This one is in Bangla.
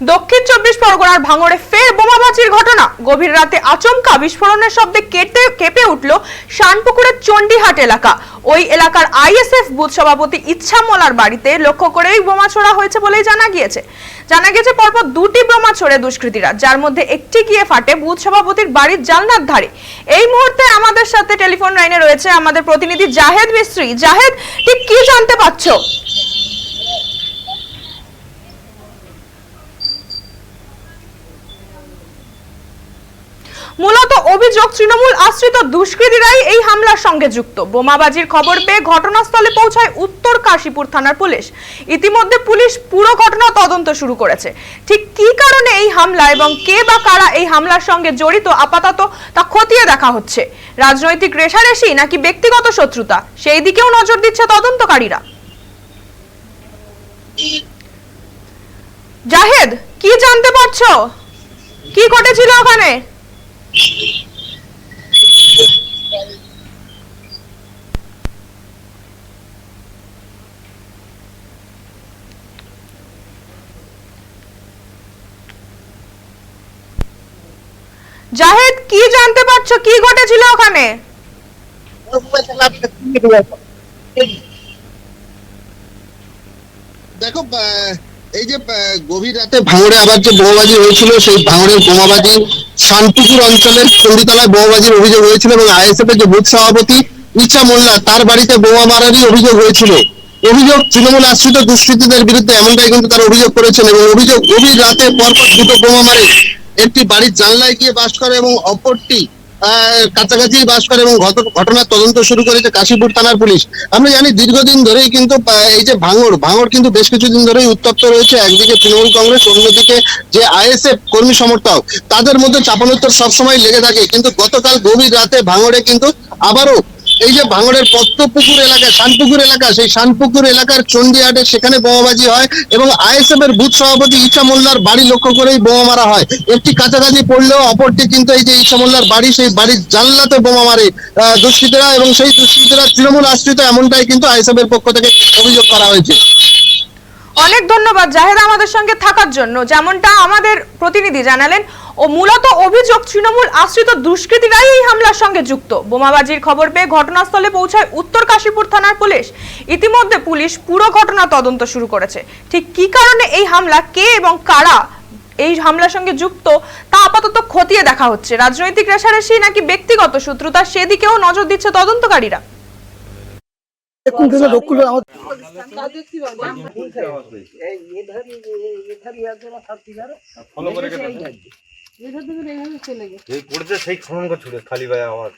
দক্ষিণ চব্বিশ পরগনার ভাঙড়ে ফের বোমাবাজির ঘটনা। গভীর রাতে আচমকা বিস্ফোরণের শব্দে কেটে, কেঁপে উঠল শানপুকুরের চণ্ডীহাট এলাকা। ওই এলাকার আইএসএফ বুথ সভাপতি ইচ্ছা মোলার বাড়িতে লক্ষ্য করেই বোমা ছোড়া হয়েছে বলেই জানা গিয়েছে। জানা গেছে পরপর দুটি বোমা ছোড়ে দুষ্কৃতীরা, যার মধ্যে একটি গিয়ে ফাটে বুথ সভাপতির বাড়ির জালনার ধারে। এই মুহূর্তে আমাদের সাথে টেলিফোন লাইনে রয়েছে আমাদের প্রতিনিধি জাহেদ মিস্ত্রি। জাহেদ, ঠিক কি জানতে পারছ? মূলত অভিযোগ, তৃণমূল আশ্রিত দুষ্কৃতীরাই এই হামলার সঙ্গে যুক্ত। বোমাবাজির খবর পেয়ে ঘটনাস্থলে পৌঁছায় উত্তর কাশীপুর থানার পুলিশ। ইতিমধ্যে পুলিশ পুরো ঘটনা তদন্ত শুরু করেছে। ঠিক কী কারণে এই হামলা এবং কে বা কারা এই হামলার সঙ্গে জড়িত আপাতত তা খতিয়ে দেখা হচ্ছে। রাজনৈতিক রেশারেশি নাকি ব্যক্তিগত শত্রুতা? সেই দিকেও নজর দিচ্ছে তদন্তকারীরা। জাহেদ, কি জানতে পারছ? কি ঘটেছিল ওখানে? জাহেদ, কি জানতে পারছ? কি ঘটেছিল ওখানে? দেখো এই যে গভীর রাতে ভাঙড়ে আবার যে বোমাবাজি হয়েছিল, সেই ভাঙড়ের বোমাবাজি শানপুকুর অঞ্চলের চণ্ডীতলায় বোমাবাজির অভিযোগ হয়েছিল এবং আইএসএফ এর যে বুথ সভাপতি ইচ্ছা মোল্লা, তার বাড়িতে বোমা মারারই অভিযোগ হয়েছিল। অভিযোগ তৃণমূল আশ্রিত দুষ্কৃতীদের বিরুদ্ধে এমনটাই কিন্তু তারা অভিযোগ করেছেন এবং অভিযোগ গভীর রাতে পরপর দুটো বোমা মারে। একটি বাড়ির জানলায় গিয়ে বাস করে এবং অপরটি কাছাকাছি বাস করে এবং ঘট- ঘটনার তদন্ত শুরু করেছে কাশীপুর থানার পুলিশ। আমরা জানি দীর্ঘদিন ধরেই কিন্তু এই যে ভাঙড় ভাঙড় কিন্তু বেশ কিছুদিন ধরেই উত্তপ্ত রয়েছে। একদিকে তৃণমূল কংগ্রেস, অন্যদিকে যে আইএসএফ কর্মী সমর্থক, তাদের মধ্যে চাপানোত্তর সবসময় লেগে থাকে। কিন্তু গতকাল গভীর রাতে ভাঙড়ে কিন্তু আবারও এই যে ভাঙড়ের পদ্মপুকুর এলাকা, শানপুকুর এলাকা, সেই শানপুকুর এলাকার চণ্ডীহাটে সেখানে বোমাবাজি হয় এবং আইএসএফ এর বুথ সভাপতি ইচ্ছা মোল্লার বাড়ি লক্ষ্য করেই বোমা মারা হয়। একটি কাছাকাছি পড়লেও অপরটি কিন্তু এই যে ইচ্ছা মোল্লার বাড়ি, সেই বাড়ির জানলাতে বোমা মারে দুষ্কৃতীরা এবং সেই দুষ্কৃতীরা তৃণমূল আশ্রিত এমনটাই কিন্তু আইএসএফ এর পক্ষ থেকে অভিযোগ করা হয়েছে। অনেক ধন্যবাদ, জাহেদ আমাদের সঙ্গে থাকার জন্য। যেমনটা আমাদের প্রতিনিধি জানালেন ও মূলত অভিযোগ তৃণমূল আশ্রিত দুষ্কৃতীরাই এই হামলার সঙ্গে যুক্ত। বোমাবাজির খবর পেয়ে ঘটনাস্থলে পৌঁছায় উত্তর কাশীপুর থানার পুলিশ। ইতিমধ্যে পুলিশ পুরো ঘটনা তদন্ত শুরু করেছে। ঠিক কি কারণে এই হামলা কে এবং কারা এই হামলার সঙ্গে যুক্ত তা আপাতত খতিয়ে দেখা হচ্ছে। রাজনৈতিক রেশারেশি নাকি ব্যক্তিগত শত্রুতা সেদিকেও নজর দিচ্ছে তদন্তকারীরা। দেখুন কিন্তু রক্ষুল আমাদের ফলো করে গেছে এই পড়েছে সেই খনন করে খালি ভাই আমার।